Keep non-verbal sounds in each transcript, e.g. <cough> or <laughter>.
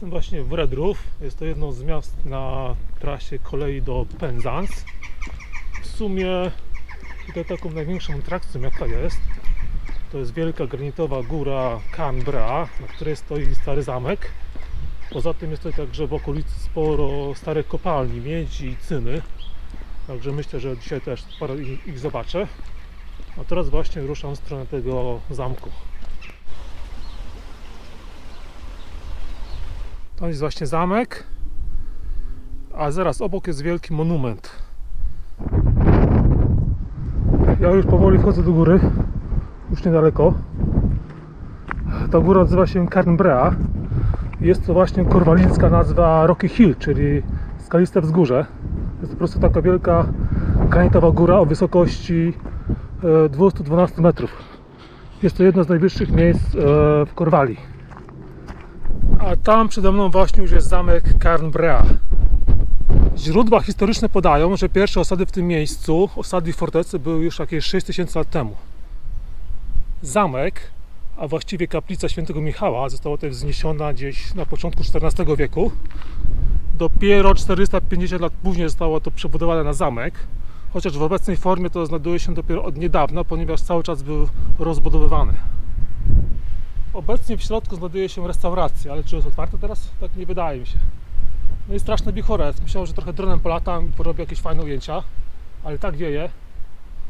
Jestem właśnie w Redrów. Jest to jedno z miast na trasie kolei do Penzance. W sumie tutaj taką największą atrakcją jaka jest, to jest wielka granitowa góra Canberra, na której stoi stary zamek. Poza tym jest tutaj także w okolicy sporo starych kopalni, miedzi i cyny. Także myślę, że dzisiaj też parę ich zobaczę. A teraz właśnie ruszam w stronę tego zamku. To jest właśnie zamek, a zaraz obok jest wielki monument. Ja już powoli wchodzę do góry, już niedaleko. Ta góra nazywa się Canberra. Jest to właśnie korwalicka nazwa Rocky Hill, czyli skaliste wzgórze. Jest to po prostu taka wielka granitowa góra o wysokości e, 212 metrów. Jest to jedno z najwyższych miejsc e, w Korwali. A tam przede mną właśnie już jest zamek Carnbrea. Źródła historyczne podają, że pierwsze osady w tym miejscu, osady i fortecy były już jakieś 6000 lat temu. Zamek, a właściwie kaplica świętego Michała została tutaj wzniesiona gdzieś na początku XIV wieku. Dopiero 450 lat później zostało to przebudowane na zamek, chociaż w obecnej formie to znajduje się dopiero od niedawna, ponieważ cały czas był rozbudowywany. Obecnie w środku znajduje się restauracja, ale czy jest otwarte teraz? Tak nie wydaje mi się. No i straszny wichorec. Myślałem, że trochę dronem polatam i porobię jakieś fajne ujęcia, ale tak wieje.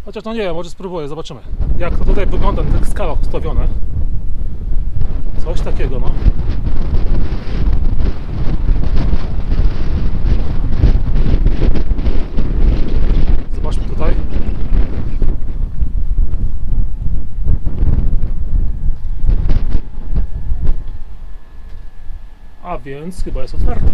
Chociaż no nie wiem, może spróbuję, zobaczymy. Jak to tutaj wygląda na tych skałach ustawione. Coś takiego, no. Zobaczmy tutaj. A więc chyba jest otwarte.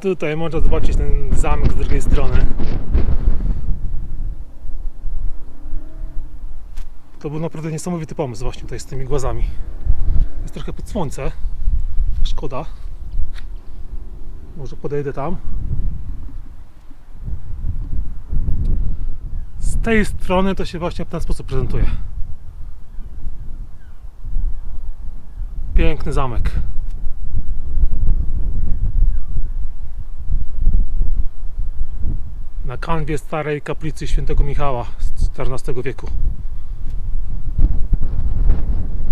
Tutaj można zobaczyć ten zamek z drugiej strony. To był naprawdę niesamowity pomysł właśnie tutaj z tymi głazami. Jest trochę pod słońce. Szkoda. Może podejdę tam. Tej strony to się właśnie w ten sposób prezentuje. Piękny zamek. Na kanwie starej kaplicy świętego Michała z XIV wieku.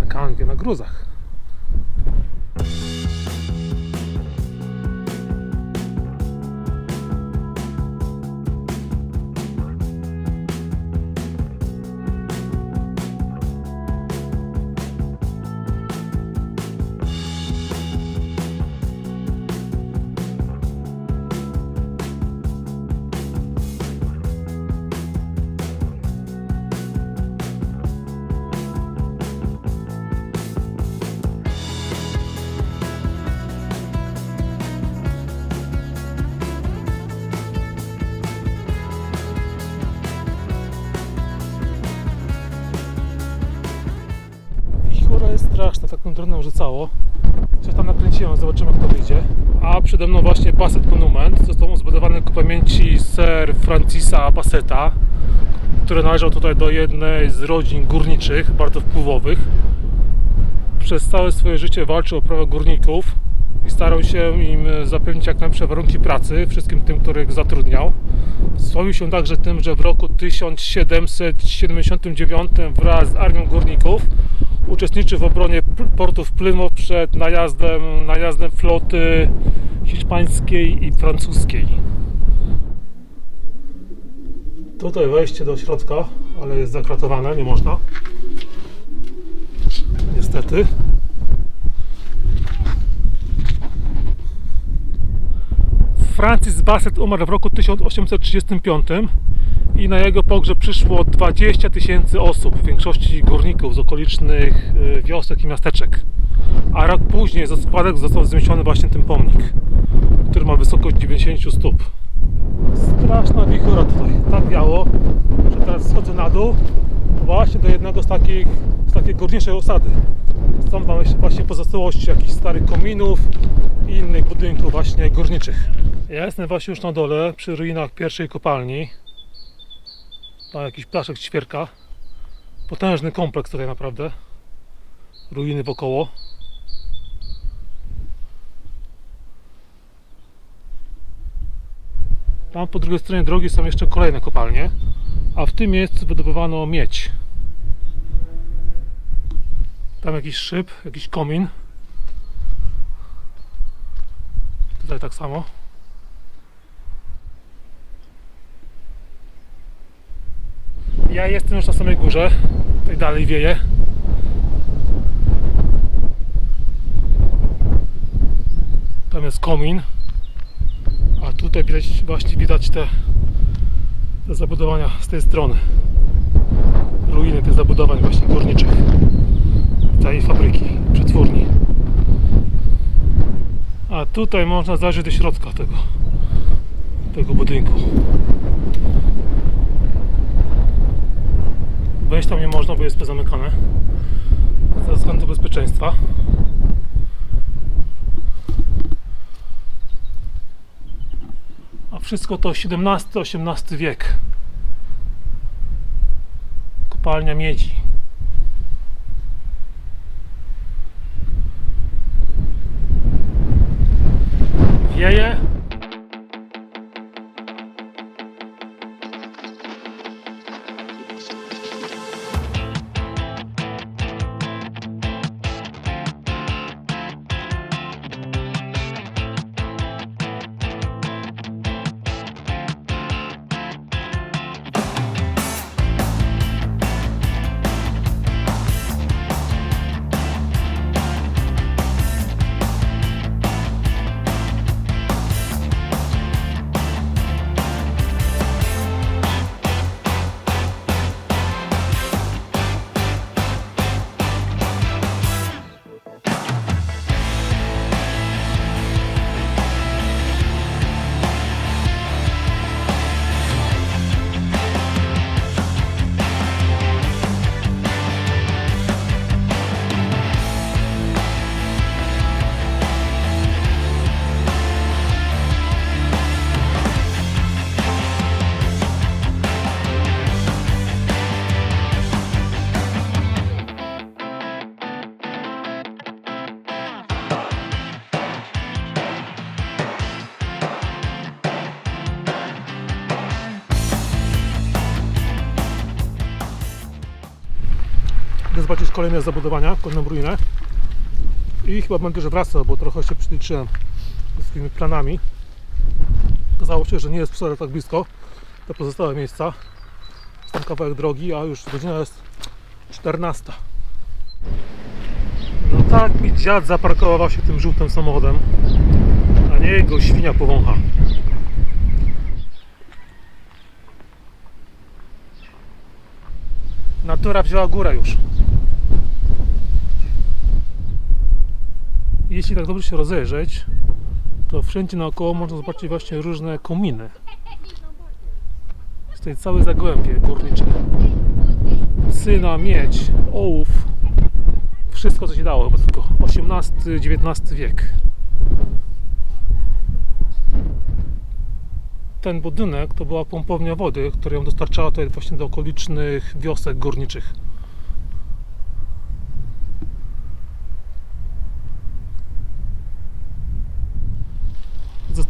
Na kanwie, na gruzach. Dronem rzucało. Coś tam nakręciłem, zobaczymy jak to wyjdzie. A przede mną właśnie Basset Monument. Został zbudowany ku pamięci Sir Francisa Basseta, który należał tutaj do jednej z rodzin górniczych, bardzo wpływowych. Przez całe swoje życie walczył o prawa górników i starał się im zapewnić jak najlepsze warunki pracy, wszystkim tym, których zatrudniał. Sławił się także tym, że w roku 1779 wraz z armią górników uczestniczył w obronie p- portów Plymouth przed najazdem, najazdem floty hiszpańskiej i francuskiej. Tutaj wejście do środka, ale jest zakratowane, nie można. Niestety. Francis Bassett umarł w roku 1835 i na jego pogrzeb przyszło 20 tysięcy osób, w większości górników z okolicznych y, wiosek i miasteczek. A rok później za składek został wzniesiony właśnie ten pomnik, który ma wysokość 90 stóp. Straszna wichura tutaj, tak wiało, że teraz schodzę na dół właśnie do jednego z takich, z takiej górniczej osady. Są tam właśnie pozostałości jakichś starych kominów i innych budynków właśnie górniczych. Ja jestem właśnie już na dole, przy ruinach pierwszej kopalni. Tam jakiś ptaszek ćwierka. Potężny kompleks tutaj naprawdę. Ruiny wokoło. Tam po drugiej stronie drogi są jeszcze kolejne kopalnie, a w tym miejscu wydobywano miedź. Tam jakiś szyb, jakiś komin. Tutaj tak samo. Ja jestem już na samej górze. Tutaj dalej wieje. Tam jest komin. A tutaj widać, właśnie widać te, te zabudowania z tej strony. Ruiny tych zabudowań właśnie górniczych. Tej fabryki, przetwórni. A tutaj można zajrzeć do środka tego, tego budynku. Wejść tam nie można, bo jest zamykane. Ze względu bezpieczeństwa. A wszystko to XVII-XVIII wiek. Kopalnia miedzi. Zobaczyć kolejne zabudowania, kolejną ruinę. I chyba będę już wracał, bo trochę się przyliczyłem ze swoimi planami. Okazało się, że nie jest wcale tak blisko te pozostałe miejsca. Jest tam kawałek drogi, a już godzina jest 14. No tak mi dziad zaparkował się tym żółtym samochodem, a nie jego świnia powącha. Natura wzięła górę już. Jeśli tak dobrze się rozejrzeć, to wszędzie naokoło można zobaczyć właśnie różne kominy. Jest tutaj całe zagłębie górnicze. Syna, miedź, ołów. Wszystko co się dało chyba tylko. XVIII-XIX wiek. Ten budynek to była pompownia wody, która ją dostarczała tutaj właśnie do okolicznych wiosek górniczych.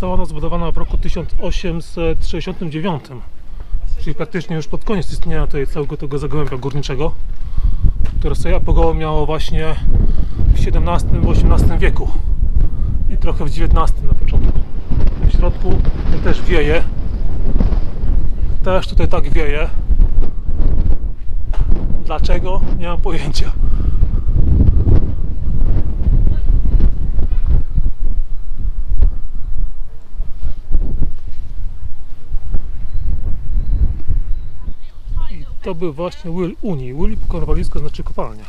Została ona zbudowana w roku 1869, czyli praktycznie już pod koniec istnienia tutaj całego tego zagłębia górniczego, które sobie apogeum miało właśnie w XVII-XVIII wieku i trochę w XIX na początku. W środku też wieje, też tutaj tak wieje. Dlaczego? Nie mam pojęcia. I to był właśnie Will Uni. Will konwalisko znaczy kopalnia.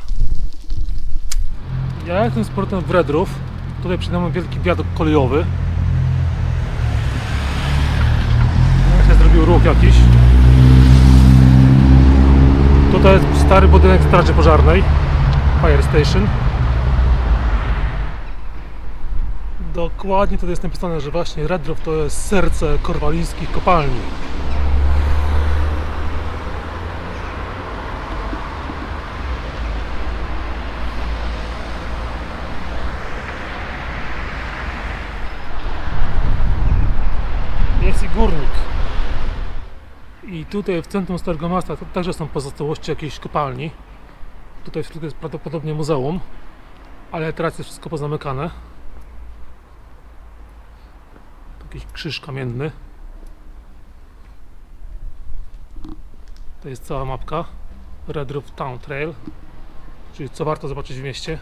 Ja jestem z portem Wredrów. Tutaj przed nami wielki wiadukt kolejowy. No, się zrobił ruch jakiś. Tutaj jest stary budynek Straży Pożarnej. Fire Station. Dokładnie tutaj jest napisane, że właśnie Red Roof to jest serce korwalijskich kopalni. Górnik. I tutaj w centrum Starego Miasta także są pozostałości jakiejś kopalni. Tutaj w jest prawdopodobnie muzeum, ale teraz jest wszystko pozamykane. Jakiś krzyż kamienny. To jest cała mapka Red Roof Town Trail, czyli co warto zobaczyć w mieście.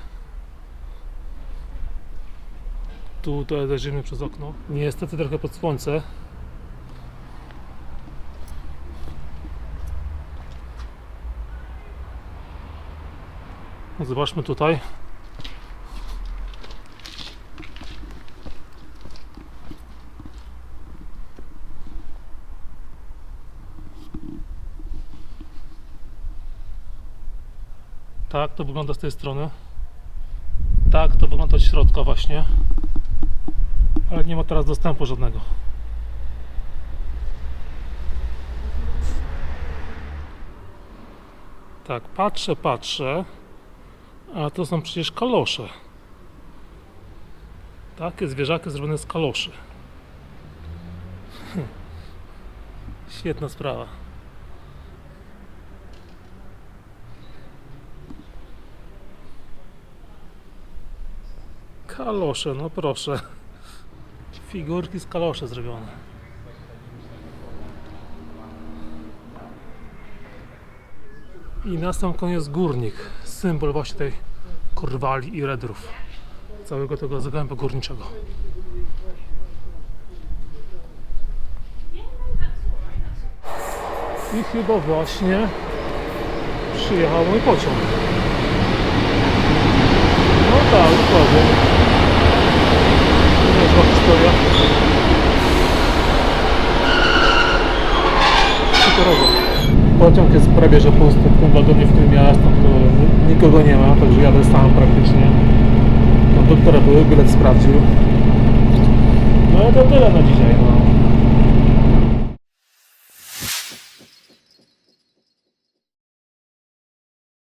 Tu to zajrzymy przez okno. Niestety trochę pod słońce. Zobaczmy tutaj. Tak, to wygląda z tej strony. Tak, to wygląda od środka właśnie. Ale nie ma teraz dostępu żadnego. Tak, patrzę, patrzę. A to są przecież kalosze. Takie zwierzaki zrobione z kaloszy. <laughs> Świetna sprawa. Kalosze, no proszę. Figurki z kaloszy zrobione. I na sam koniec górnik, symbol właśnie tej korwali i redrów. Całego tego zagłębia górniczego. I chyba właśnie przyjechał mój pociąg. No tak, dokładnie. Pociąg jest prawie że pusty, w tym wagonie, w którym ja jestem, to nikogo nie ma, także jadę sam praktycznie. Konduktora były, bilet sprawdził. No to tyle na dzisiaj, no.